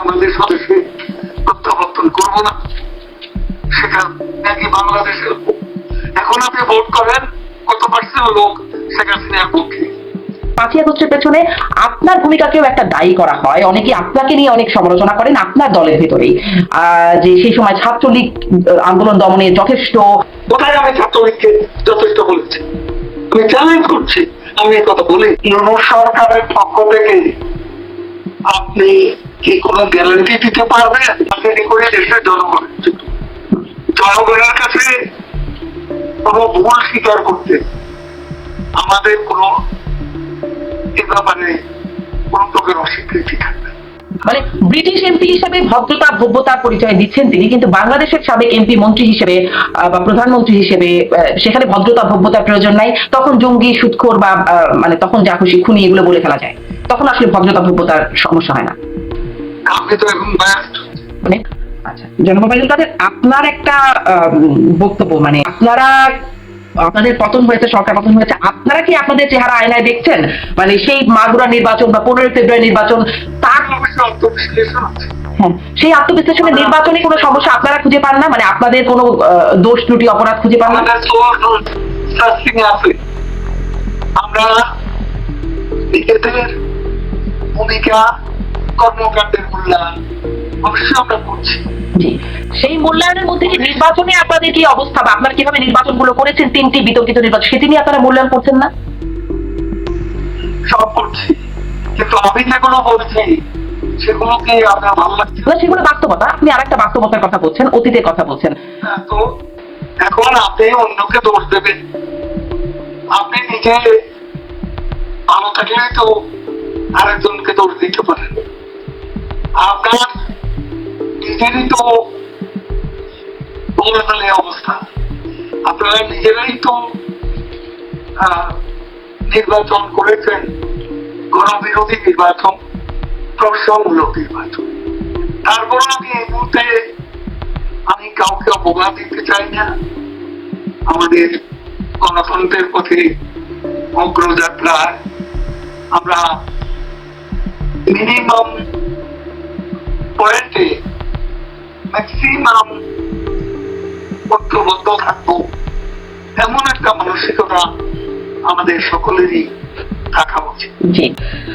আমাদের স্বদেশে প্রত্যাবর্তন করব না। সেখান নাকি বাংলাদেশের এখন আপনি ভোট করেন কত পার্সেন্ট লোক শেখ হাসিনার পক্ষে? পাঁচই আগস্টের পেছনে আপনার ভূমিকাকেও একটা দায়ী করা হয়। অনেকে আপনাকে নিয়ে অনেক সমালোচনা করেন আপনার দলের ভেতরেই। আহ, যে সেই সময় ছাত্রলীগ আন্দোলন দমনে যথেষ্ট কোথায় আমি ছাত্রলীগকে যথেষ্ট বলেছি? আমি চ্যালেঞ্জ করছি। আমি কথা বলি। সরকারের পক্ষ থেকে আপনি কি কোনো গ্যারান্টি দিতে পারবেন আপনি করে দেশের জনগণের জনগণের কাছে কোনো ভুল স্বীকার করতে আমাদের কোনো এ ব্যাপারে কোনো প্রকার অস্বীকৃতি থাকবে মানে ব্রিটিশ এমপি হিসেবে ভদ্রতা, ভব্যতার পরিচয় দিচ্ছেন তিনি, কিন্তু বাংলাদেশের সাবেক এমপি মন্ত্রী হিসেবে বা প্রধানমন্ত্রী হিসেবে সেখানে ভদ্রতা, ভব্যতার প্রয়োজন নাই। তখন জঙ্গি, সুৎখোর বা মানে তখন যা খুশি খুনি এগুলো বলে ফেলা যায়। তখন আসলে ভদ্রতা, ভব্যতার সমস্যা হয় না। আপনি তো এখন মানে আচ্ছা কাদের আপনার একটা বক্তব্য মানে আপনারা আপনাদের পতন হয়েছে সরকার পতন হয়েছে আপনারা কি আপনাদের চেহারা আয়নায় দেখছেন? মানে সেই মাগুরা নির্বাচন বা পনেরোই ফেব্রুয়ারি নির্বাচন তার আত্মবিশ্লেষণ আছে। হ্যাঁ সেই আত্মবিশ্লেষণের নির্বাচনে কোনো সমস্যা আপনারা খুঁজে পান না? মানে আপনাদের কোনো দোষ ত্রুটি অপরাধ খুঁজে পান না? আমরা নিজেদের ভূমিকা কর্মকাণ্ডের মূল্যায়ন অবশ্যই আমরা করছি। সেই মূল্যায়নের মধ্যে কি নির্বাচনে আপনাদের কি অবস্থা বা আপনারা কীভাবে নির্বাচনগুলো করেছেন? তিনটি বিতর্কিত নির্বাচন সেটি নিয়ে আপনারা মূল্যায়ন করছেন না? সব করছি। কিন্তু আমি যেগুলো বলছি সেগুলোকে আপনার ভালো লাগছে না। সেগুলো বাস্তবতা। আপনি আরেকটা বাস্তবতার কথা বলছেন অতীতের কথা বলছেন। তো এখন আপনি অন্যকে দোষ দেবেন। আপনি নিজে ভালো থাকলে তো আরেকজনকে দোষ দিতে পারেন। আপনার নিজেরই তো অবস্থা। আপনারা নিজেরাই তো নির্বাচন করেছেন, গণবিরোধী নির্বাচন, প্রশ্নমূলক নির্বাচন। তারপর আমি এই মুহূর্তে আমি কাউকে অবজ্ঞা দিতে চাই না। আমাদের গণতন্ত্রের পথে অগ্রযাত্রায় আমরা মিনিমাম পয়েন্টে ম্যাক্সিমাম ঐক্যবদ্ধ থাকব। এমন একটা মানসিকতা আমাদের সকলেরই থাকা উচিত।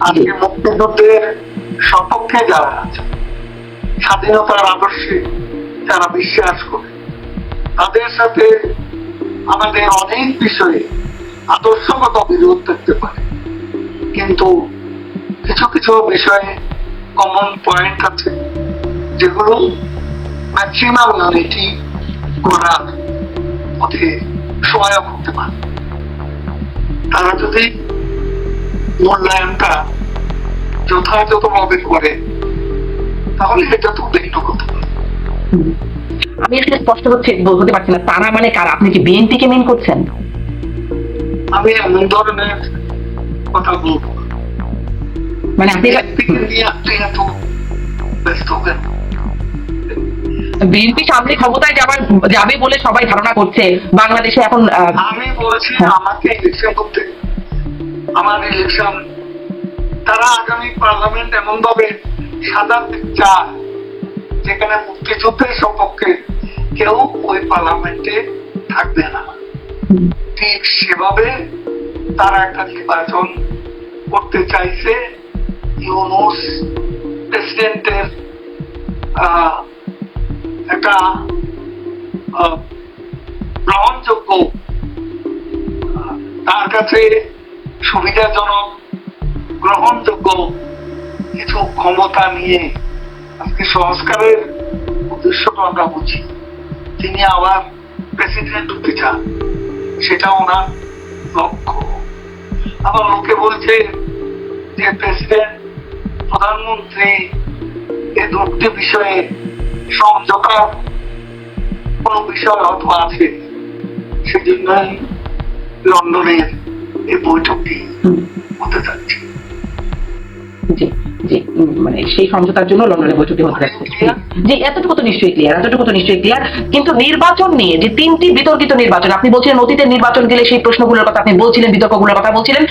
আজকে মুক্তিযুদ্ধের সপক্ষে যারা আছে স্বাধীনতার আদর্শে যারা বিশ্বাস করে তাদের সাথে আমাদের অনেক বিষয়ে আদর্শগত বিরোধ থাকতে পারে। কিন্তু কিছু কিছু বিষয়ে কমন পয়েন্ট আছে যেগুলো ম্যাক্সিমাম ইউনিটি করার পথে সহায়ক হতে পারে তারা যদি মূল্যায়নটা যথাযথভাবে করে তাহলে এটা তো হুম। আমি আসলে স্পষ্ট হচ্ছে বলতে পারছি না তারা মানে কারা আপনি কি বিএনপি কে মেন করছেন আমি এমন ধরনের কথা বলব। মানে আপনি বিএনপি সামনে ক্ষমতায় যাবার যাবে বলে সবাই ধারণা করছে। বাংলাদেশে এখন আমি বলছি হ্যাঁ। আমাকে ইলেকশন করতে। আমার ইলেকশন তারা আগামী পার্লামেন্ট এমন ভাবে চায় যেখানে মুক্তিযুদ্ধের সপক্ষে কেউ ওই পার্লামেন্টে থাকবে না। ঠিক সেভাবে তারা একটা নির্বাচন করতে চাইছে। তার কাছে সুবিধাজনক কিছু ক্ষমতা নিয়ে আজকে সংস্কারের উদ্দেশ্যটা আমরা বুঝি। তিনি আবার প্রেসিডেন্ট হতে চান, সেটা ওনার লক্ষ্য। আবার লোকে বলছে যে প্রেসিডেন্ট প্রধানমন্ত্রী এ দুটি বিষয়ে সমঝোতা কোন বিষয় হয়তো আছে সেজন্যই লন্ডনের এই বৈঠকটি হতে যাচ্ছে। জি জি মানে সেই সমঝোতার জন্য লন্ডনের বৈঠকটি হতে যাচ্ছে। জি এতটুকু তো নিশ্চয়ই ক্লিয়ার এতটুকু তো নিশ্চয়ই ক্লিয়ার কিন্তু নির্বাচন নিয়ে যে তিনটি বিতর্কিত নির্বাচন আপনি বলছিলেন অতীতের নির্বাচন গেলে সেই প্রশ্নগুলোর কথা আপনি বলছিলেন বিতর্কগুলোর কথা বলছিলেন।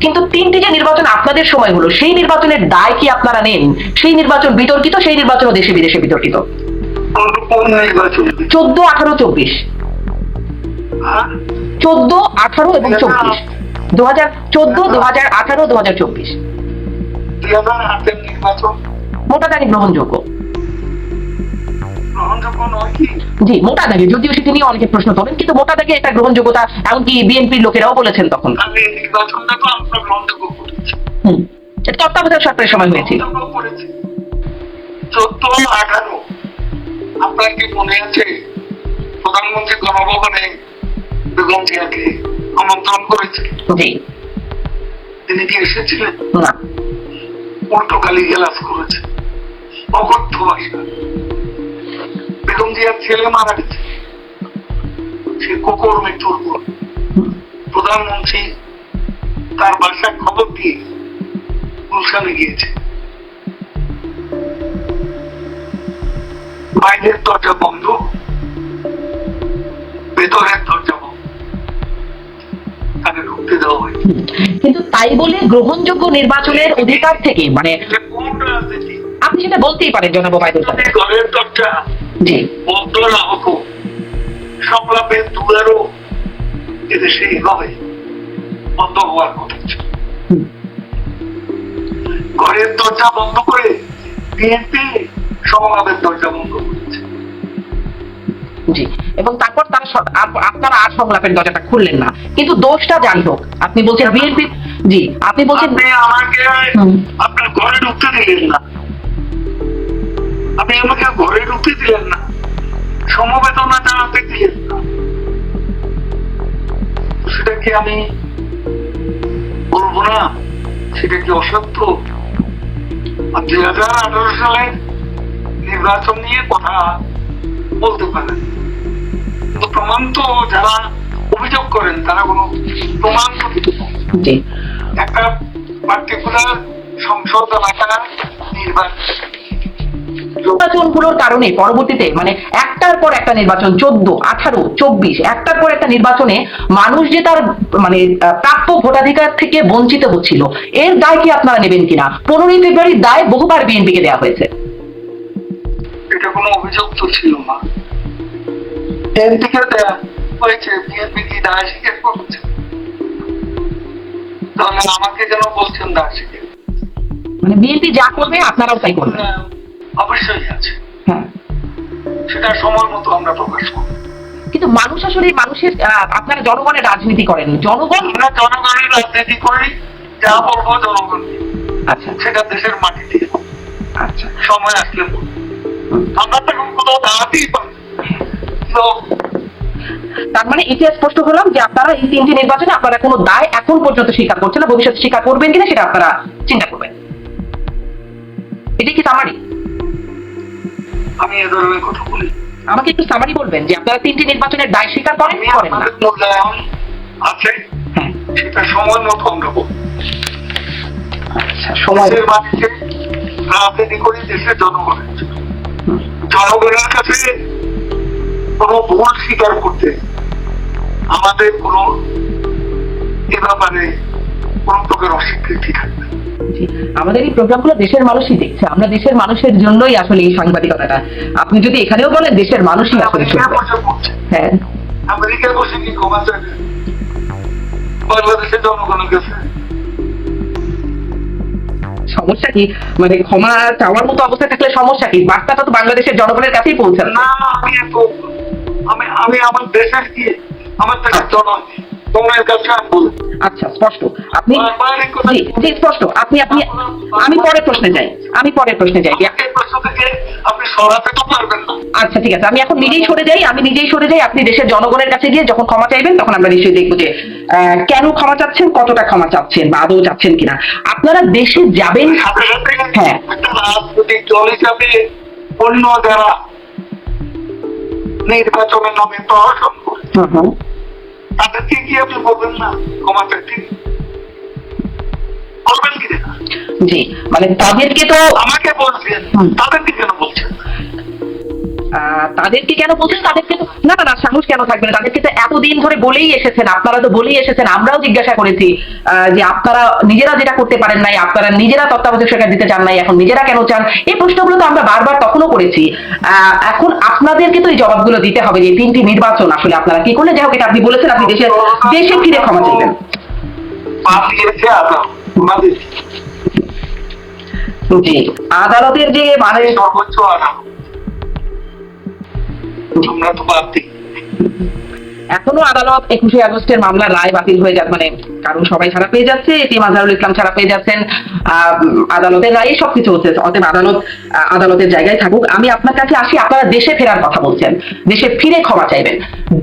কিন্তু তিনটি যে নির্বাচন আপনাদের সময় হলো সেই নির্বাচনের দায় কি আপনারা নেন? সেই নির্বাচন বিতর্কিত সেই নির্বাচনও দেশে বিদেশে বিতর্কিত? নির্বাচন চোদ্দ আঠারো চব্বিশ? চোদ্দ আঠারো এবং চব্বিশ। দু হাজার চোদ্দ দু হাজার আঠারো দু হাজার চব্বিশ। দুই হাজার আটের নির্বাচন। মোটা দাগে গ্রহণযোগ্য। জি মোটা দাগে। যদিও সেটি নিয়ে অনেকে প্রশ্ন তোলেন কিন্তু মোটা দাগে একটা গ্রহণযোগ্যতা এমনকি বিএনপির লোকেরাও বলেছেন তখন। এটা তত্ত্বাবধায়ক সরকারের সময় হয়েছিল। চোদ্দ আঠারো। আপনার কি মনে আছে? প্রধানমন্ত্রী গণভবনে বেগম জিয়াকে আমন্ত্রণ করেছে তিনি কি এসেছিলেন? উল্টো গালি গেলাস করেছে অকথ্য ভাষা। বেগম জিয়ার ছেলে মারা গেছে। সে কুকুর মৃত্যুর পর প্রধানমন্ত্রী তার বাসায় খবর দিয়ে গুলশানে গিয়েছে। বাইরের দরজা বন্ধ। ভেতরের দরজা বন্ধ। তাকে ঢুকতে দেওয়া হয়েছে কিন্তু তাই বলে গ্রহণযোগ্য নির্বাচনের অধিকার থেকে মানে আপনি সেটা বলতেই পারেন জনাব ওবায়দুল কাদের। ঘরের দরজা জি। হতো সংলাপের দুয়ারও এদেশে এইভাবে বন্ধ হওয়ার কথা। ঘরের দরজা বন্ধ করে বিএনপি সংলাপের দরজা বন্ধ করেছে। জি। এবং তারপর তারা আপনারা আর সংলাপের দরজাটা খুললেন না। কিন্তু দোষটা যাই হোক আপনি বলছেন বিএনপি জি আপনি বলছেন আমাকে আপনার ঘরে ঢুকতে দিলেন না। আপনি আমাকে ঘরে ঢুকতে দিলেন না। সমবেদনা জানাতে দিলেন না। সেটা কি আমি বলব না? সেটা কি অসত্য? দুই হাজার আঠারো সালে নির্বাচন নিয়ে কথা বলতে পারেন। কিন্তু প্রমাণ তো যারা অভিযোগ করেন তারা কোনো প্রমাণ একটা পার্টিকুলার সংসদ এলাকা নির্বাচন। নির্বাচনগুলোর কারণে পরবর্তীতে মানে একটার পর একটা নির্বাচন চোদ্দ আঠারো চব্বিশ একটার পর একটা নির্বাচনে মানুষ যে তার মানে প্রাপ্য ভোটাধিকার থেকে বঞ্চিত হচ্ছিল এর দায় কি আপনারা নেবেন কিনা? পনেরোই ফেব্রুয়ারির দায় বহুবার বিএনপিকে দেওয়া হয়েছে। এটা কোনো অভিযোগ তো ছিল না। বিএনপিকে দেয়া হয়েছে বিএনপি কি দায় স্বীকার করছে? তাহলে আমাকে যেন বলছেন দায় স্বীকার। মানে বিএনপি যা করবে আপনারাও তাই করবেন। হ্যাঁ, অবশ্যই আছে। হ্যাঁ। সেটা সময় মতো আমরা প্রকাশ করব। কিন্তু মানুষ আসলে মানুষের আপনারা জনগণের রাজনীতি করেন জনগণ আমরা জনগণের রাজনীতি করি যা বলব জনগণ। আচ্ছা। সেটা দেশের মাটিতে আচ্ছা। সময় আসলে আমরা তো কোথাও দাঁড়াতেই পারি তো তার মানে এটি স্পষ্ট হলাম যে আপনারা এই তিনটি নির্বাচনে আপনারা কোনো দায় এখন পর্যন্ত স্বীকার করছেন না ভবিষ্যতে স্বীকার করবেন কিনা সেটা আপনারা চিন্তা করবেন। এটি কি সামারি আমি এ ধরনের কথা বলি। আমাকে একটু সামারি বলবেন যে আপনারা তিনটি নির্বাচনের দায় স্বীকার করেন কি করেন না? মূল্যায়ন আছে। হ্যাঁ। সেটা সময় মতো আমরা আচ্ছা সময় দেশের মাটিতে রাজনীতি করি দেশের জনগণের জনগণের কাছে কোনো ভুল স্বীকার করতে আমাদের কোনো এ ব্যাপারে কোন প্রকার অস্বীকৃতি থাকবে জি। আমাদের এই প্রোগ্রামগুলো দেশের মানুষই দেখছে। আমরা দেশের মানুষের জন্যই আসলে এই সাংবাদিকতাটা। আপনি যদি এখানেও বলেন দেশের মানুষই আসলে হ্যাঁ। আমেরিকায় বসে কি ক্ষমা চাইবে বাংলাদেশের জনগণের কাছে। সমস্যা কি? মানে ক্ষমা চাওয়ার মতো অবস্থা থাকলে সমস্যা কি? বার্তাটা তো বাংলাদেশের জনগণের কাছেই পৌঁছাবে। না আমি আমি আমি আমার দেশের কি? আমার দেশের জন তোমার কাছে আমি বলি আচ্ছা স্পষ্ট। আপনি জি জি স্পষ্ট। আপনি আপনি আমি পরের প্রশ্নে যাই। আমি পরের প্রশ্নে যাই। প্রশ্ন থেকে আপনি সরাতে তো পারবেন না। আচ্ছা ঠিক আছে। আমি এখন নিজেই সরে যাই। আমি নিজেই সরে যাই। আপনি দেশের জনগণের কাছে গিয়ে যখন ক্ষমা চাইবেন তখন আমরা নিশ্চয়ই দেখব যে আহ, কেন ক্ষমা চাচ্ছেন কতটা ক্ষমা চাচ্ছেন বা আদৌ চাচ্ছেন কিনা। আপনারা দেশে যাবেন হ্যাঁ। রাজনৈতিক দল হিসাবে অন্য যারা নির্বাচনের নামে প্রহসন। তাদেরকে কি আপনি বলবেন না? ক্ষমা চাইতে কি? জি মানে তাদেরকে তো আমাকে বলছেন। হুম। তাদেরকে কেন বলছেন? তাদেরকে না না সাহস কেন থাকবে না? তাদেরকে তো এতদিন ধরে বলেই এসেছেন আপনারা তো বলেই এসেছেন আমরাও জিজ্ঞাসা করেছি যে আপনারা নিজেরা যেটা করতে পারেন নাই আপনারা নিজেরা তত্ত্বাবধায়ক সরকার দিতে চান নাই এখন নিজেরা কেন চান? এই প্রশ্নগুলো তো আমরা বারবার তখনও করেছি। এখন আপনাদেরকে তো এই জবাবগুলো দিতে হবে যে তিনটি নির্বাচন আসলে আপনারা কি করলেন? যাই হোক এটা আপনি বলেছেন আপনি দেশে দেশে ফিরে ক্ষমা চাইবেন। জি। আদালতের যে মানে সর্বোচ্চ আদালত। আমরা তো বাদ দিই এখনও আদালত একুশে আগস্টের মামলার রায় বাতিল হয়ে যাচ্ছে মানে কারণ সবাই ছাড়া পেয়ে যাচ্ছে এটি মাজারুল ইসলাম ছাড়া পেয়ে যাচ্ছেন আদালতের রায়ে সবকিছু হচ্ছে, অতএব আদালত আদালতের জায়গায় থাকুক। আমি আপনার কাছে আসি, আপনারা দেশে ফেরার কথা বলছেন, দেশে ফিরে ক্ষমা চাইবেন।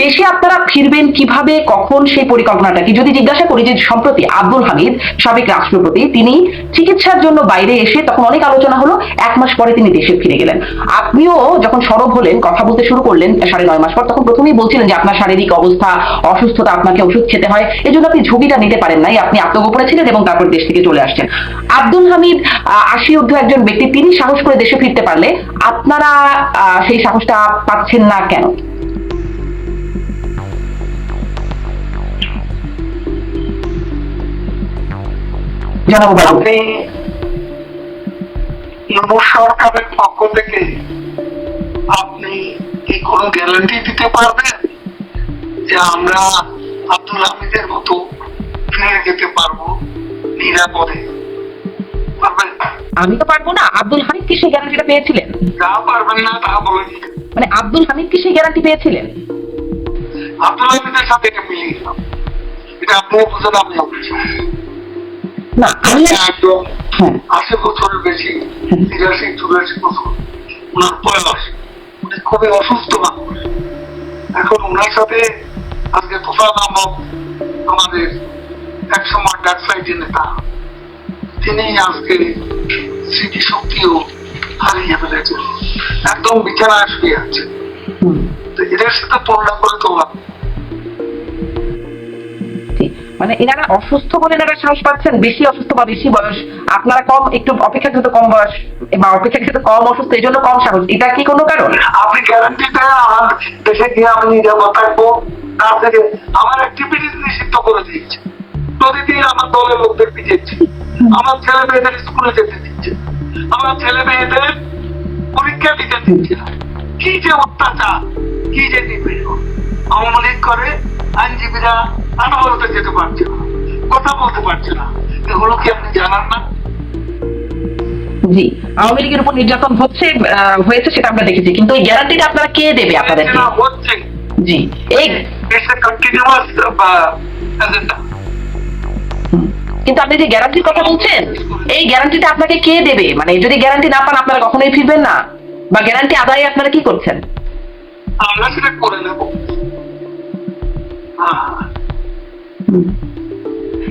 দেশে আপনারা ফিরবেন কীভাবে, কখন, সেই পরিকল্পনাটা কি? যদি জিজ্ঞাসা করি যে সম্প্রতি আব্দুল হামিদ, সাবেক রাষ্ট্রপতি, তিনি চিকিৎসার জন্য বাইরে এসে তখন অনেক আলোচনা হলো, এক মাস পরে তিনি দেশে ফিরে গেলেন। আপনিও যখন সরব হলেন, কথা বলতে শুরু করলেন, সাড়ে নয় মাস পর, তখন প্রথমেই বলছিলেন যে আপনার শারীরিক অবস্থা, অসুস্থতা আপনাকে ওষুধ খেতে হয় এই জন্য আপনি ঝুঁকিটা নিতে পারেন নাই। আপনি আত্মগোপনে ছিলেন এবং তারপর দেশ থেকে চলে আসছেন। আব্দুল হামিদ আশি ঊর্ধ্ব একজন ব্যক্তি, তিনি সাহস করে দেশে ফিরতে পারলে আপনারা সেই সাহসটা পাচ্ছেন না কেন? আপনি আপনি কি কোনো গ্যারান্টি দিতে পারবেন? যে আমরা আব্দুল হামিদের মতো ফিরে যেতে পারব নিরাপদে। আমি তো পারব না। আব্দুল হামিদ কি সেই গ্যারান্টিটা পেয়েছিলেন? যা পারবেন না তা বলেন মানে আব্দুল হামিদ কি সেই গ্যারান্টি পেয়েছিলেন? আব্দুল হামিদের সাথে এটা মিলিয়ে এটা আপনিও বুঝেন না আমি একদম হ্যাঁ। আশি বছরের বেশি তিরাশি চুরাশি বছর। ওনার বয়স। উনি খুবই অসুস্থ মানুষ। এখন ওনার সাথে আজকে তোফা নামক আমাদের এক সময় ডাকসাইডি নেতা। তিনি আজকে স্মৃতি শক্তিও হারিয়ে ফেলেছেন। একদম বিছানায় শুয়ে আছে তো এদের সাথে তুলনা করে তো। মানে এনারা অসুস্থ বলে এনারা সাহস পাচ্ছেন? বেশি অসুস্থ বা বেশি বয়স? আপনারা কম একটু অপেক্ষাকৃত কম বয়স বা অপেক্ষাকৃত কম অসুস্থ এই জন্য কম সাহস। এটা কি কোনো কারণ? আপনি গ্যারান্টি দেন আমার দেশে গিয়ে আমি নিরাপদ থাকব। থেকে আমার অ্যাক্টিভিটিস নিষিদ্ধ করে দিয়েছে। প্রতিদিন আমার দলের লোকদের পিছিয়েছে আমার ছেলে মেয়েদের স্কুলে যেতে দিচ্ছে। আমার ছেলে মেয়েদের পরীক্ষা দিতে দিচ্ছে না। কি যে অত্যাচার কি যে নিপীড়ন। আওয়ামী লীগ করে আইনজীবীরা আদালতে যেতে পারছে না কথা বলতে পারছে না। এগুলো কি আপনি জানান না? জি আওয়ামী লীগের উপর নির্যাতন হচ্ছে হয়েছে সেটা আমরা দেখেছি। কিন্তু এই গ্যারান্টিটা আপনারা কে দেবে আপনাদেরকে হচ্ছে জি এই it's a continuous uh, agenda. কিন্তু আপনি যে গ্যারান্টির কথা বলছেন এই গ্যারান্টিটা আপনাকে কে দেবে? মানে যদি গ্যারান্টি না পান আপনারা কখনোই ফিরবেন না। বা গ্যারান্টি আদায়ে আপনারা কি করছেন? আমরা সেটা করে নেব। হ্যাঁ।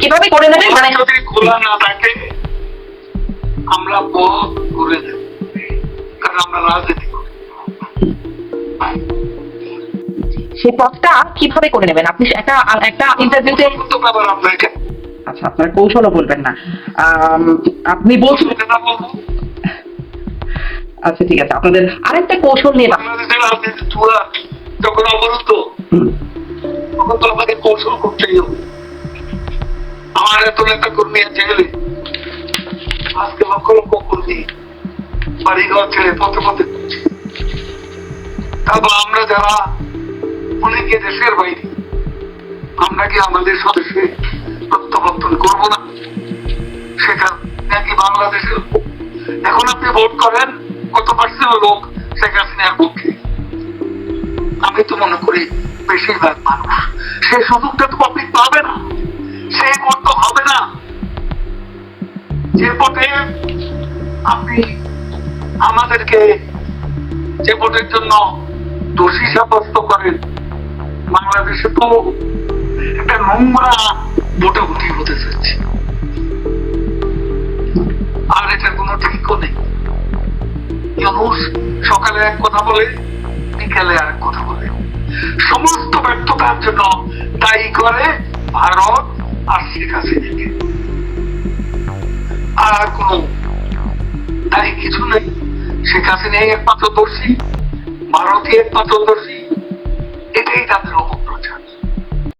কীভাবে করে নেবেন? মানে যদি খোলা না থাকে আমরা পথ ঘুরে দেব। কারণ আমরা রাজনীতি করি। সেই পথটা কীভাবে করে নেবেন? আপনি একটা একটা ইন্টারভিউতে আচ্ছা আপনার কৌশলও বলবেন না। আপনি বলছেন আচ্ছা ঠিক আছে, আপনাদের আরেকটা কৌশল নিয়ে যখন অবরুদ্ধ তখন তো আমাদের কৌশল করতেই হবে আমার এত নেতা কর্মী আছে জেলে, আজকে লক্ষ লক্ষ কর্মী ছেড়ে পথে পথে তারপর আমরা যারা অনেকে দেশের বাইরে। আমরা কি আমাদের সদস্যে প্রত্যাবর্তন করব না? সেখান নাকি বাংলাদেশের এখন আপনি ভোট করেন, কত পার্সেন্ট লোক শেখ হাসিনার পক্ষে? আমি তো মনে করি বেশিরভাগ মানুষ। সেই সুযোগটা তো পাবলিক পাবে না। সেই ভোট হবে না। যে ভোটে আপনি আমাদেরকে যে ভোটের জন্য দোষী সাব্যস্ত করেন বাংলাদেশে তো একটা নোংরা ভোটাভুটি হতে যাচ্ছে। আর এটা কোনো ঠিকও নেই। ইউনুস সকালে এক কথা বলে, বিকেলে আর এক কথা বলে। সমস্ত ব্যর্থতার জন্য দায়ী করে ভারত আর শেখ হাসিনাকে। আর কোনো তাই কিছু নেই। শেখ হাসিনাই একমাত্র দোষী ভারতীয় একমাত্র দোষী। এটাই তাদের